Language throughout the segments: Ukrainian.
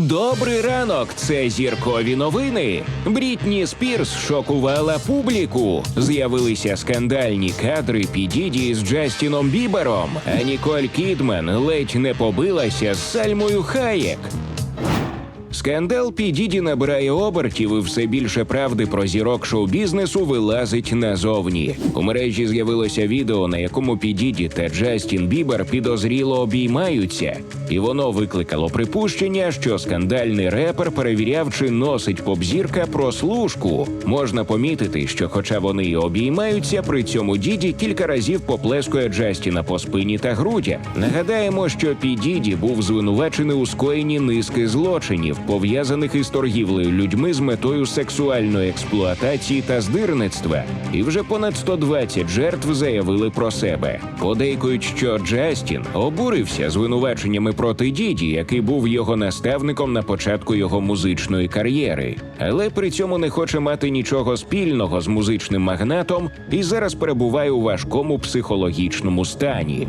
Добрий ранок! Це зіркові новини. Брітні Спірс шокувала публіку. З'явилися скандальні кадри Підіді з Джастіном Бібером. А Ніколь Кідман ледь не побилася з Сальмою Хаєк. Скандал Підіді набирає обертів і все більше правди про зірок шоу-бізнесу вилазить назовні. У мережі з'явилося відео, на якому Підіді та Джастін Бібер підозріло обіймаються, і воно викликало припущення, що скандальний репер перевіряв, чи носить попзірка прослушку. Можна помітити, що, хоча вони й обіймаються, при цьому діді кілька разів поплескує Джастіна по спині та грудях. Нагадаємо, що Підіді був звинувачений у скоєнні низки злочинів, пов'язаних із торгівлею людьми з метою сексуальної експлуатації та здирництва. І вже понад 120 жертв заявили про себе. Подейкують, що Джастін обурився звинуваченнями проти діді, який був його наставником на початку його музичної кар'єри, але при цьому не хоче мати нічого спільного з музичним магнатом і зараз перебуває у важкому психологічному стані.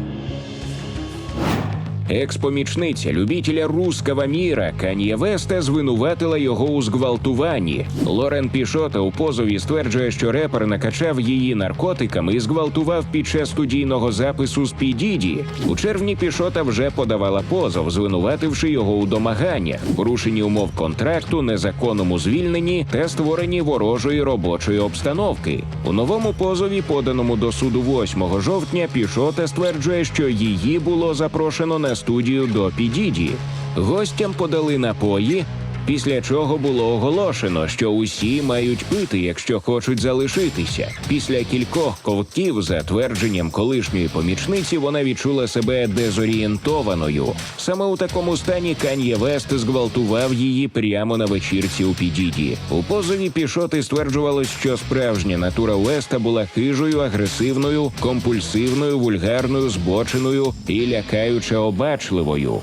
Екс-помічниця любителя руского міра Кан'є Веста звинуватила його у зґвалтуванні. Лорен Пішота у позові стверджує, що репер накачав її наркотиками і зґвалтував під час студійного запису з Підіді. У червні Пішота вже подавала позов, звинувативши його у домаганнях, порушенні умов контракту, незаконному звільненні та створенні ворожої робочої обстановки. У новому позові, поданому до суду 8 жовтня, Пішота стверджує, що її було запрошено на студію до Підіді. Гостям подали напої. Після чого було оголошено, що усі мають пити, якщо хочуть залишитися. Після кількох ковтків, за твердженням колишньої помічниці, вона відчула себе дезорієнтованою. Саме у такому стані Кан'є Вест зґвалтував її прямо на вечірці у Підіді. У позові Пішоти стверджувалось, що справжня натура Уеста була хижою, агресивною, компульсивною, вульгарною, збоченою і лякаюче обачливою.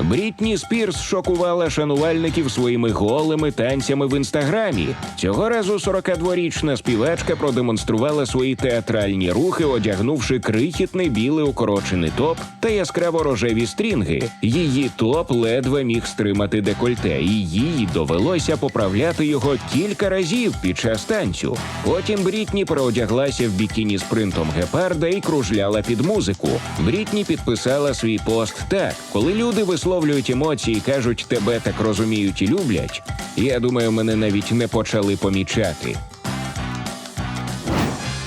Брітні Спірс шокувала шанувальників своїми голими танцями в інстаграмі. Цього разу 42-річна співачка продемонструвала свої театральні рухи, одягнувши крихітний білий укорочений топ та яскраво рожеві стрінги. Її топ ледве міг стримати декольте, і їй довелося поправляти його кілька разів під час танцю. Потім Брітні переодяглася в бікіні з принтом гепарда і кружляла під музику. Брітні підписала свій пост так, коли люди висловлюють емоції, кажуть, тебе так розуміють і люблять. Я думаю, мене навіть не почали помічати.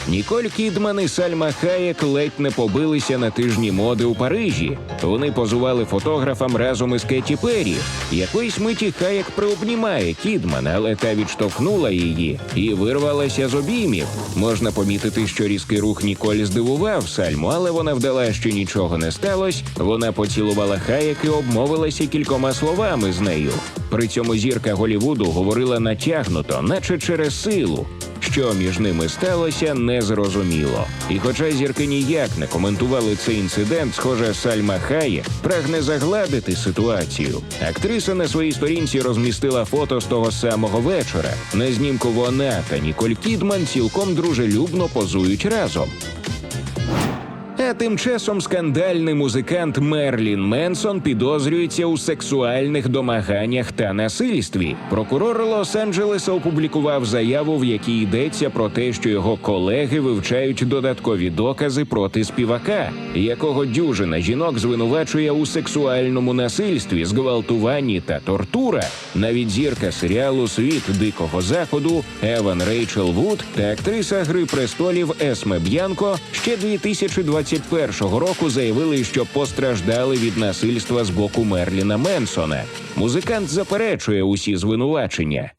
Ніколь Кідман і Сальма Хаєк ледь не побилися на тижні моди у Парижі. Вони позували фотографам разом із Кеті Перрі. Якоїсь миті Хаєк приобнімає Кідман, але та відштовхнула її і вирвалася з обіймів. Можна помітити, що різкий рух Ніколь здивував Сальму, але вона вдала, що нічого не сталося. Вона поцілувала Хаєк і обмовилася кількома словами з нею. При цьому зірка Голівуду говорила натягнуто, наче через силу. Що між ними сталося, не зрозуміло. І хоча зірки ніяк не коментували цей інцидент, схоже, Сальма Хаєк прагне загладити ситуацію. Актриса на своїй сторінці розмістила фото з того самого вечора. На знімку вона та Ніколь Кідман цілком дружелюбно позують разом. А тим часом скандальний музикант Мерлін Менсон підозрюється у сексуальних домаганнях та насильстві. Прокурор Лос-Анджелеса опублікував заяву, в якій йдеться про те, що його колеги вивчають додаткові докази проти співака, якого дюжина жінок звинувачує у сексуальному насильстві, зґвалтуванні та тортура. Навіть зірка серіалу Світ дикого заходу Еван Рейчел Вуд та актриса Гри престолів Есме Б'янко ще 2021 року заявили, що постраждали від насильства з боку Мерліна Менсона. Музикант заперечує усі звинувачення.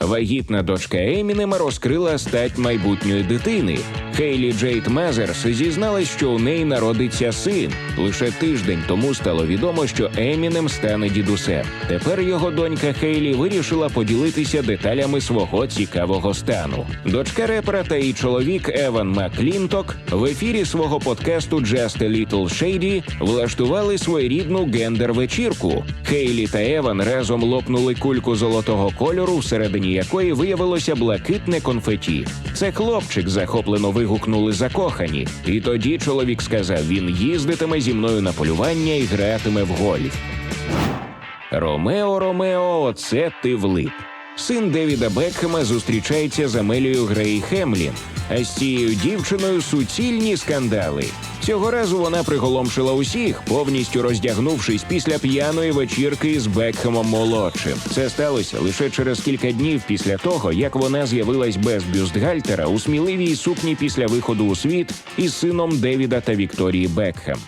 Вагітна дочка Емінема розкрила стать майбутньої дитини. Хейлі Джейд Мазерс зізналась, що у неї народиться син. Лише тиждень тому стало відомо, що Емінем стане дідусем. Тепер його донька Хейлі вирішила поділитися деталями свого цікавого стану. Дочка репера та її чоловік Еван Маклінток в ефірі свого подкасту Just a Little Shady влаштували своєрідну гендер-вечірку. Хейлі та Еван разом лопнули кульку золотого кольору, всередині якої виявилося блакитне конфеті. Це хлопчик захоплено вигукнули закохані. І тоді чоловік сказав: він їздитиме зі мною на полювання і гратиме в гольф. Ромео, Ромео, оце ти влип. Син Девіда Бекхема зустрічається з Амелією Грей Хемлін, а з цією дівчиною суцільні скандали. Цього разу вона приголомшила усіх, повністю роздягнувшись після п'яної вечірки з Бекхемом молодшим. Це сталося лише через кілька днів після того, як вона з'явилась без бюстгальтера у сміливій сукні після виходу у світ із сином Девіда та Вікторії Бекхем.